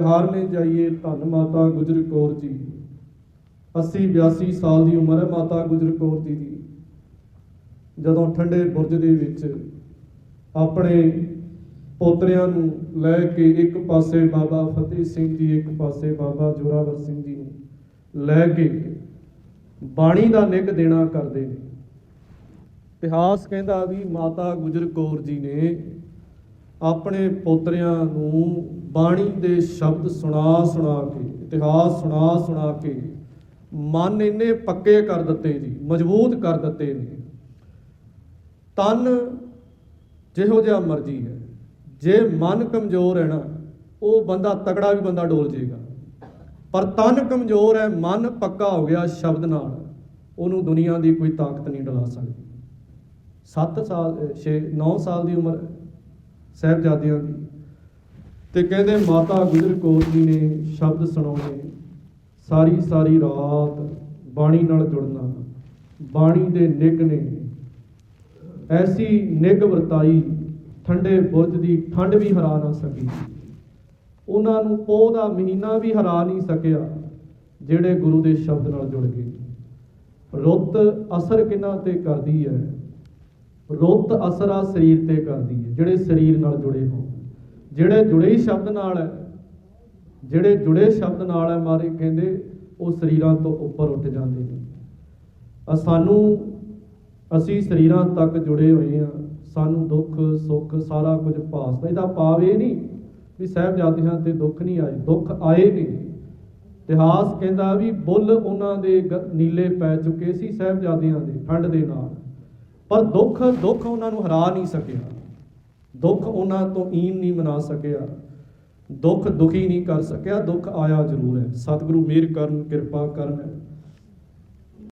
ਹਾਰਨੇ ਜਾਈਏ ਧੰਨ ਮਾਤਾ ਗੁਜਰ ਕੌਰ ਜੀ। 80 82 ਸਾਲ ਦੀ ਉਮਰ ਹੈ ਮਾਤਾ ਗੁਜਰ ਕੌਰ ਜੀ ਦੀ। ਜਦੋਂ ਠੰਡੇ ਬੁਰਜ ਦੇ ਵਿੱਚ ਆਪਣੇ ਪੋਤਰਿਆਂ ਨੂੰ ਲੈ ਕੇ ਇੱਕ ਪਾਸੇ ਬਾਬਾ ਫਤਿਹ ਸਿੰਘ ਜੀ, ਇੱਕ ਪਾਸੇ ਬਾਬਾ ਜੋਰਾਵਰ ਸਿੰਘ ਜੀ ਨੂੰ ਲੈ ਕੇ ਬਾਣੀ ਦਾ ਨਿੱਘ ਦੇਣਾ ਕਰਦੇ ਨੇ। ਇਤਿਹਾਸ ਕਹਿੰਦਾ ਵੀ ਮਾਤਾ ਗੁਜਰ ਕੌਰ ਜੀ ਨੇ ਆਪਣੇ ਪੋਤਰਿਆਂ ਨੂੰ ਬਾਣੀ ਦੇ ਸ਼ਬਦ ਸੁਣਾ ਸੁਣਾ ਕੇ, ਇਤਿਹਾਸ ਸੁਣਾ ਸੁਣਾ ਕੇ ਮਨ ਇੰਨੇ ਪੱਕੇ ਕਰ ਦਿੱਤੇ ਜੀ, ਮਜ਼ਬੂਤ ਕਰ ਦਿੱਤੇ ਨੇ। ਤਨ ਜਿਹੋ ਜਿਹਾ ਮਰਜ਼ੀ ਹੈ। ਜੇ ਮਨ ਕਮਜ਼ੋਰ ਹੈ ਨਾ, ਉਹ ਬੰਦਾ ਤਕੜਾ ਵੀ ਬੰਦਾ ਡੋਲ ਜੇਗਾ। ਪਰ ਤਨ ਕਮਜ਼ੋਰ ਹੈ, ਮਨ ਪੱਕਾ ਹੋ ਗਿਆ ਸ਼ਬਦ ਨਾਲ, ਉਹਨੂੰ ਦੁਨੀਆ ਦੀ ਕੋਈ ਤਾਕਤ ਨਹੀਂ ਡਲਾ ਸਕਦੀ। 7 ਸਾਲ 6 9 ਸਾਲ ਦੀ ਉਮਰ ਸਾਹਿਬਜ਼ਾਦਿਆਂ ਦੀ। ਤੇ ਕਹਿੰਦੇ ਮਾਤਾ ਗੁਜਰ ਕੌਰ ਜੀ ਨੇ ਸ਼ਬਦ ਸੁਣਾਉਣੇ, ਸਾਰੀ ਸਾਰੀ ਰਾਤ ਬਾਣੀ ਨਾਲ ਜੁੜਨਾ, ਬਾਣੀ ਦੇ ਨਿੱਘ ਨੇ। ਐਸੀ ਨਿੱਘ ਵਰਤਾਈ, ਠੰਡੇ ਬੁਰਜ ਦੀ ਠੰਡ ਵੀ ਹਰਾ ਨਾ ਸਕੀ। ਉਹਨਾਂ ਨੂੰ ਪੋਹ ਦਾ ਮਹੀਨਾ ਵੀ ਹਰਾ ਨਹੀਂ ਸਕਿਆ, ਜਿਹੜੇ ਗੁਰੂ ਦੇ ਸ਼ਬਦ ਨਾਲ ਜੁੜ ਗਏ। ਰੁੱਤ ਅਸਰ ਕਿਨਾਂ ਤੇ ਕਰਦੀ ਹੈ ਰੁਕਤ ਅਸਰ ਆ ਸਰੀਰ ਤੇ ਕਰਦੀ ਹੈ, ਜਿਹੜੇ ਸਰੀਰ ਨਾਲ ਜੁੜੇ ਹੋ ਜਿਹੜੇ ਜੁੜੇ ਸ਼ਬਦ ਨਾਲ ਹੈ, ਜਿਹੜੇ ਜੁੜੇ ਸ਼ਬਦ ਨਾਲ ਹੈ ਮਾਰੇ ਕਹਿੰਦੇ, ਉਹ ਸਰੀਰਾਂ ਤੋਂ ਉੱਪਰ ਉੱਠ ਜਾਂਦੇ ਨੇ। ਆ ਸਾਨੂੰ, ਅਸੀਂ ਸਰੀਰਾਂ ਤੱਕ ਜੁੜੇ ਹੋਏ ਆ ਸਾਨੂੰ ਦੁੱਖ, ਸੁੱਖ ਸਾਰਾ ਕੁਝ ਭਾਸਦਾ ਇਹਦਾ ਭਾਵ ਇਹ ਨਹੀਂ ਵੀ ਸਾਹਿਬਜ਼ਾਦਿਆਂ ਤੇ ਦੁੱਖ ਨਹੀਂ ਆਏ, ਦੁੱਖ ਆਏ ਨੇ ਇਤਿਹਾਸ ਕਹਿੰਦਾ ਵੀ ਬੁੱਲ ਉਹਨਾਂ ਦੇ ਗ- ਨੀਲੇ ਪੈ ਚੁੱਕੇ ਸੀ, ਸਾਹਿਬਜ਼ਾਦਿਆਂ ਦੇ, ਠੰਡ ਦੇ ਨਾਲ। ਪਰ ਦੁੱਖ ਦੁੱਖ ਉਹਨਾਂ ਨੂੰ ਹਰਾ ਨਹੀਂ ਸਕਿਆ। ਦੁੱਖ ਉਹਨਾਂ ਤੋਂ ਈਨ ਨਹੀਂ ਮਨਾ ਸਕਿਆ। ਦੁੱਖ ਦੁਖੀ ਨਹੀਂ ਕਰ ਸਕਿਆ। ਦੁੱਖ ਆਇਆ ਜ਼ਰੂਰ ਹੈ। ਸਤਿਗੁਰੂ ਮਿਹਰ ਕਰਨ, ਕਿਰਪਾ ਕਰਨ